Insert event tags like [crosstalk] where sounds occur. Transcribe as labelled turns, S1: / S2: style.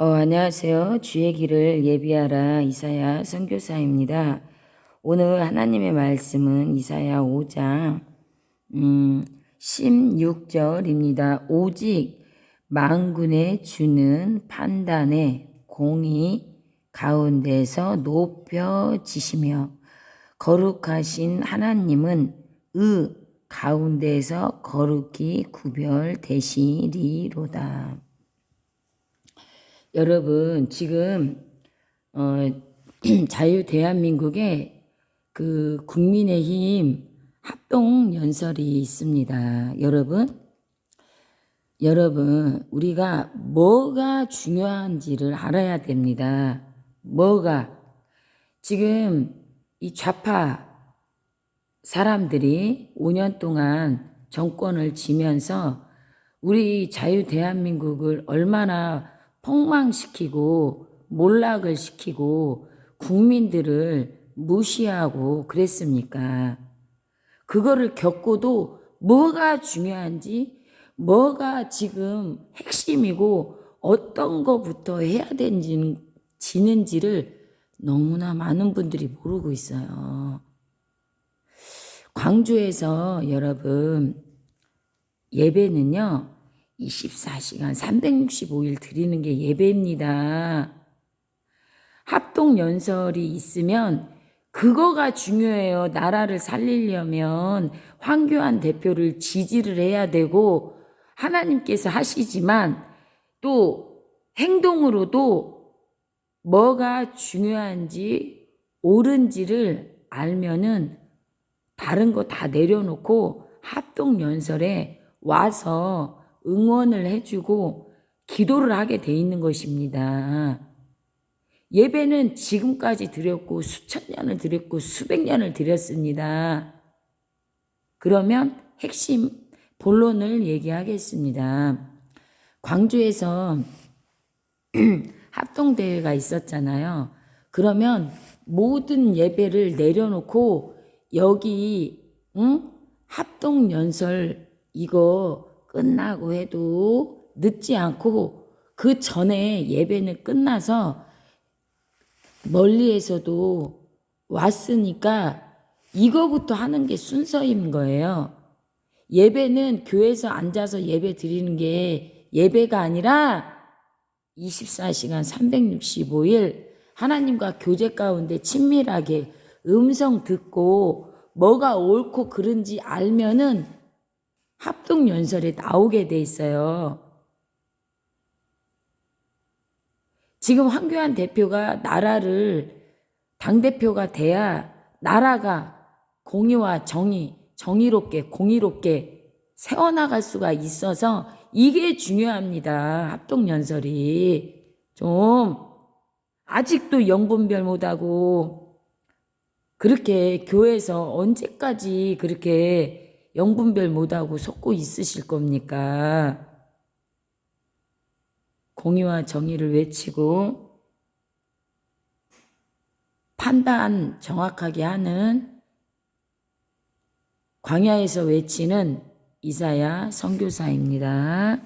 S1: 어, 안녕하세요. 주의 길을 예비하라 이사야 선교사입니다. 오늘 하나님의 말씀은 이사야 5장 음, 16절입니다. 오직 만군의 주는 판단의 공의 가운데서 높여지시며 거룩하신 하나님은 의 가운데서 거룩히 구별되시리로다. 여러분 지금 어, [clears throat] 자유 대한민국에 그 국민의힘 합동 연설이 있습니다. 여러분 여러분 우리가 뭐가 중요한지를 알아야 됩니다. 뭐가 지금 이 좌파 사람들이 5년 동안 정권을 지면서 우리 자유 대한민국을 얼마나 폭망시키고 몰락을 시키고 국민들을 무시하고 그랬습니까? 그거를 겪고도 뭐가 중요한지, 뭐가 지금 핵심이고 어떤 거부터 해야 되는지를 너무나 많은 분들이 모르고 있어요. 광주에서 여러분 예배는요. 24시간 365일 드리는 게 예배입니다. 합동 연설이 있으면 그거가 중요해요. 나라를 살리려면 황교안 대표를 지지를 해야 되고 하나님께서 하시지만 또 행동으로도 뭐가 중요한지 옳은지를 알면은 다른 거 다 내려놓고 합동 연설에 와서 응원을 해주고 기도를 하게 돼 있는 것입니다. 예배는 지금까지 드렸고 수천 년을 드렸고 수백 년을 드렸습니다. 그러면 핵심 본론을 얘기하겠습니다. 광주에서 [clears throat] 합동대회가 있었잖아요. 그러면 모든 예배를 내려놓고 여기 응? 합동연설 이거 끝나고 해도 늦지 않고 그 전에 예배는 끝나서 멀리에서도 왔으니까 이거부터 하는 게 순서인 거예요. 예배는 교회에서 앉아서 예배 드리는 게 예배가 아니라 24시간 365일 하나님과 교제 가운데 친밀하게 음성 듣고 뭐가 옳고 그른지 알면은 합동 연설에 나오게 돼 있어요. 지금 황교안 대표가 나라를 당 대표가 돼야 나라가 공의와 정의, 정의롭게, 공의롭게 세워나갈 수가 있어서 이게 중요합니다. 합동 연설이. 좀, 아직도 영분별 못하고, 그렇게 교회에서 언제까지 그렇게 영분별 못하고 속고 있으실 겁니까? 공의와 정의를 외치고 판단 정확하게 하는 광야에서 외치는 이사야 선교사입니다.